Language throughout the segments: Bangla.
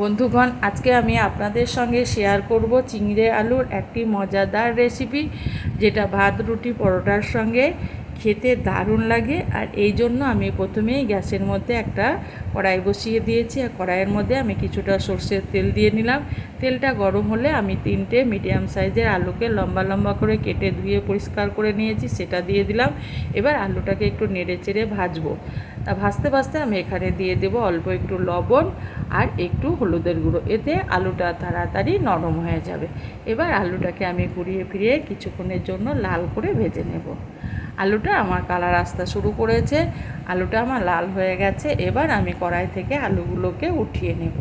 বন্ধুগণ, আজকে আমি আপনাদের সঙ্গে শেয়ার করব চিংড়ে আলুর একটি মজাদার রেসিপি যেটা ভাত, রুটি, পরোটার সঙ্গে। খেতে দারুণ লাগে আর এই জন্য আমি প্রথমেই গ্যাসের মধ্যে একটা কড়াই বসিয়ে দিয়েছি আর কড়াইয়ের মধ্যে আমি কিছুটা সর্ষের তেল দিয়ে নিলাম। তেলটা গরম হলে আমি তিনটে মিডিয়াম সাইজের আলুকে লম্বা লম্বা করে কেটে ধুয়ে পরিষ্কার করে নিয়েছি, সেটা দিয়ে দিলাম। এবার আলুটাকে একটু নেড়ে চেড়ে ভাজবো। তা ভাজতে ভাজতে আমি এখানে দিয়ে দেব অল্প একটু লবণ আর একটু হলুদের গুঁড়ো। এতে আলুটা তাড়াতাড়ি নরম হয়ে যাবে। এবার আলুটাকে আমি ঘুরিয়ে ফিরিয়ে কিছুক্ষণের জন্য লাল করে ভেজে নেব। আলুটা আমার কালার আসতে শুরু করেছে। আলুটা আমার লাল হয়ে গেছে। এবার আমি কড়াই থেকে আলুগুলোকে উঠিয়ে নেব।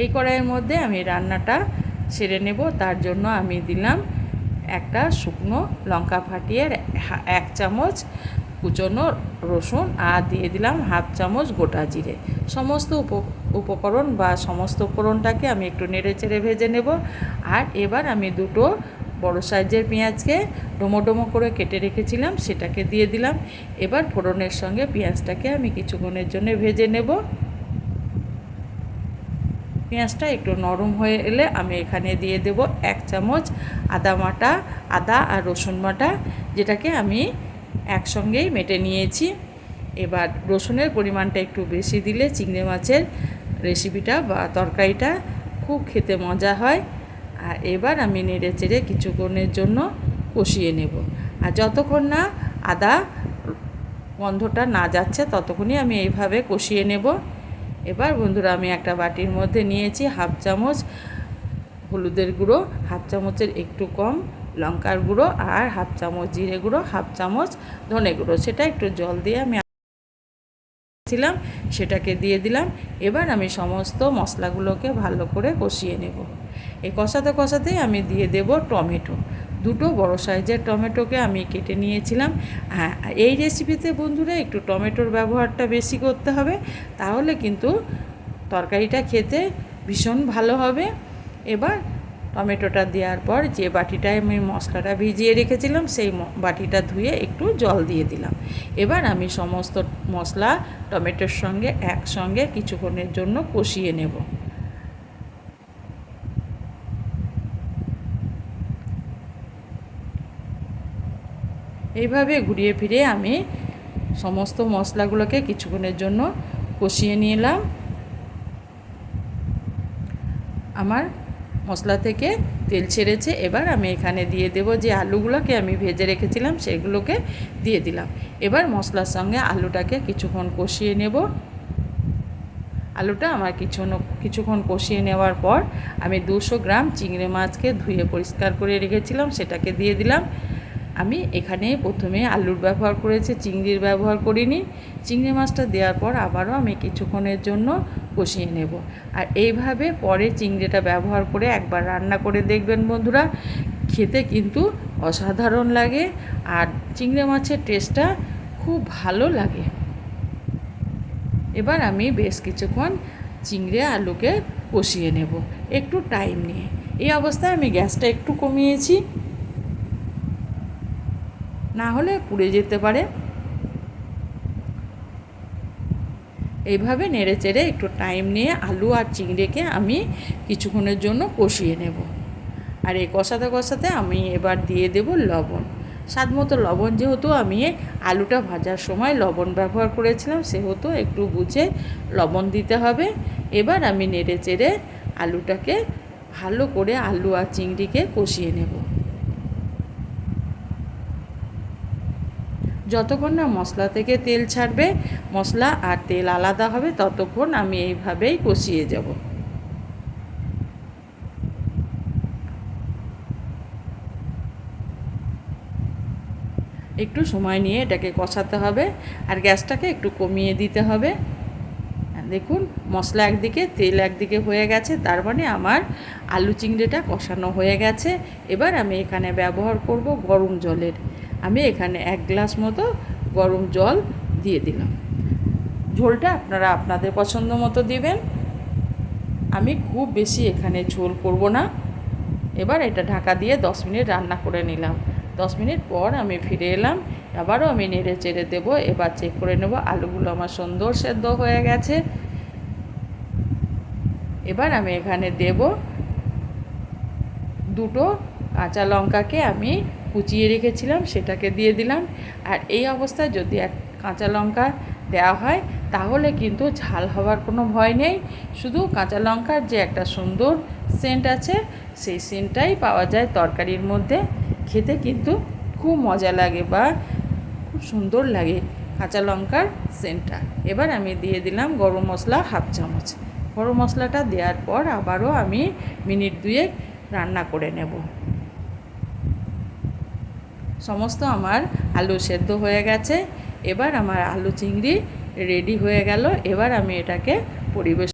এই কড়াইয়ের মধ্যে আমি রান্নাটা সেরে নেব। তার জন্য আমি দিলাম একটা শুকনো লঙ্কা ফাটিয়ে এক চামচ কুচনো রসুন আর দিয়ে দিলাম হাফ চামচ গোটা জিরে। সমস্ত উপ, উপকরণ বা সমস্ত উপকরণটাকে আমি একটু নেড়ে চেড়ে ভেজে নেব। আর এবার আমি দুটো বড় সাইজের পেঁয়াজকে ডোমো ডোমো করে কেটে রেখেছিলাম, সেটাকে দিয়ে দিলাম। এবার ফোড়নের সঙ্গে পেঁয়াজটাকে আমি কিছুক্ষণের জন্য ভেজে নেব। পেঁয়াজটা একটু নরম হয়ে এলে আমি এখানে দিয়ে দেব এক চামচ আদা বাটা আদা আর রসুন বাটা যেটাকে আমি একসঙ্গেই মেটে নিয়েছি। এবার রসুনের পরিমাণটা একটু বেশি দিলে চিংড়ি মাছের রেসিপিটা বা তরকারিটা খুব খেতে মজা হয়। আর এবার আমি নেড়ে চেড়ে কিছুক্ষণের জন্য কষিয়ে নেব। আর যতক্ষণ না আদা গন্ধটা না যাচ্ছে, ততক্ষণই আমি এইভাবে কষিয়ে নেব। এবার বন্ধুরা, আমি একটা বাটির মধ্যে নিয়েছি হাফ চামচ হলুদের গুঁড়ো, হাফ চামচের একটু কম লঙ্কার গুঁড়ো আর হাফ চামচ জিরে গুঁড়ো, হাফ চামচ ধনে গুঁড়ো। সেটা একটু জল দিয়ে আমি ছিলাম সেটাকে দিয়ে দিলাম। এবার আমি সমস্ত মশলাগুলোকে ভালো করে কষিয়ে নেব। এই কষাতে কষাতেই আমি দিয়ে দেব টমেটো। দুটো বড় সাইজের টমেটোকে আমি কেটে নিয়েছিলাম। হ্যাঁ এই রেসিপিতে বন্ধুরা একটু টমেটোর ব্যবহারটা বেশি করতে হবে, তাহলে কিন্তু তরকারিটা খেতে ভীষণ ভালো হবে। এবার টমেটোটা দেওয়ার পর যে বাটিটায় আমি মশলাটা ভিজিয়ে রেখেছিলাম, সেই বাটিটা ধুয়ে একটু জল দিয়ে দিলাম। এবার আমি সমস্ত মশলা টমেটোর সঙ্গে একসঙ্গে কিছুক্ষণের জন্য কষিয়ে নেব। এইভাবে ঘুরিয়ে ফিরে আমি সমস্ত মশলাগুলোকে কিছুক্ষণের জন্য কষিয়ে নিলাম। আমার মশলা থেকে তেল ছেড়েছে। এবার আমি এখানে দিয়ে দেব যে আলুগুলোকে আমি ভেজে রেখেছিলাম, সেগুলোকে দিয়ে দিলাম। এবার মশলার সঙ্গে আলুটাকে কিছুক্ষণ কষিয়ে নেব। আলুটা আমার কিছু কিছুক্ষণ কষিয়ে নেওয়ার পর আমি দুশো গ্রাম চিংড়ি মাছকে ধুয়ে পরিষ্কার করে রেখেছিলাম, সেটাকে দিয়ে দিলাম। আমি এখানে প্রথমে আলুর ব্যবহার করেছি, চিংড়ির ব্যবহার করিনি। চিংড়ি মাছটা দেওয়ার পর আবারও আমি কিছুক্ষণের জন্য কষিয়ে নেব। আর এইভাবে পরে চিংড়িটা ব্যবহার করে একবার রান্না করে দেখবেন বন্ধুরা, খেতে কিন্তু অসাধারণ লাগে আর চিংড়ি মাছের টেস্টটা খুব ভালো লাগে। এবার আমি বেশ কিছুক্ষণ চিংড়ে আলুকে কষিয়ে নেব। একটু টাইম নিয়ে। এই অবস্থায় আমি গ্যাসটা একটু কমিয়েছি। না হলে পুড়ে যেতে পারে। এইভাবে নেড়ে চেড়ে একটু টাইম নিয়ে আলু আর চিংড়িকে আমি কিছুক্ষণের জন্য কষিয়ে নেব। আর এই কষাতে কষাতে আমি এবার দিয়ে দেব লবণ। স্বাদ মতো লবণ যেহেতু আমি আলুটা ভাজার সময় লবণ ব্যবহার করেছিলাম, সেহেতু একটু বুঝে লবণ দিতে হবে। এবার আমি নেড়ে চেড়ে আলুটাকে ভালো করে আলু আর চিংড়িকে কষিয়ে নেব। যতক্ষণ না মশলা থেকে তেল ছাড়বে, মশলা আর তেল আলাদা হবে, ততক্ষণ আমি এইভাবেই কষিয়ে যাব। একটু সময় নিয়ে এটাকে কষাতে হবে আর গ্যাসটাকে একটু কমিয়ে দিতে হবে। দেখুন, মশলা একদিকে, তেল একদিকে হয়ে গেছে, তার মানে আমার আলু চিংড়িটা কষানো হয়ে গেছে। এবার আমি এখানে ব্যবহার করব গরম জলের। আমি এখানে এক গ্লাস মতো গরম জল দিয়ে দিলাম। ঝোলটা আপনারা আপনাদের পছন্দ মতো দিবেন। আমি খুব বেশি এখানে ঝোল করব না। এবার এটা ঢাকা দিয়ে দশ মিনিট রান্না করে নিলাম। দশ মিনিট পর আমি ফিরে এলাম। আবারও আমি নেড়ে চেড়ে দেবো। এবার চেক করে নেব আলুগুলো আমার সুন্দর সেদ্ধ হয়ে গেছে। এবার আমি এখানে দেব দুটো কাঁচা লঙ্কাকে আমি কুচিয়ে রেখেছিলাম, সেটাকে দিয়ে দিলাম। আর এই অবস্থায় যদি এক কাঁচা লঙ্কা দেওয়া হয়, তাহলে কিন্তু ঝাল হওয়ার কোনো ভয় নেই। শুধু কাঁচা লঙ্কার যে একটা সুন্দর সেন্ট আছে, সেই সেন্টটাই পাওয়া যায় তরকারির মধ্যে। খেতে কিন্তু খুব মজা লাগে বা খুব সুন্দর লাগে কাঁচা লঙ্কার সেন্টটা এবার আমি দিয়ে দিলাম গরম মশলা হাফ চামচ। গরম মশলাটা দেওয়ার পর আবারও আমি মিনিট দুয়েক রান্না করে নেব। সমস্ত আমার আলু সেদ্ধ হয়ে গেছে। এবার আমার আলু চিংড়ি রেডি হয়ে গেল। এবার আমি এটাকে পরিবেশ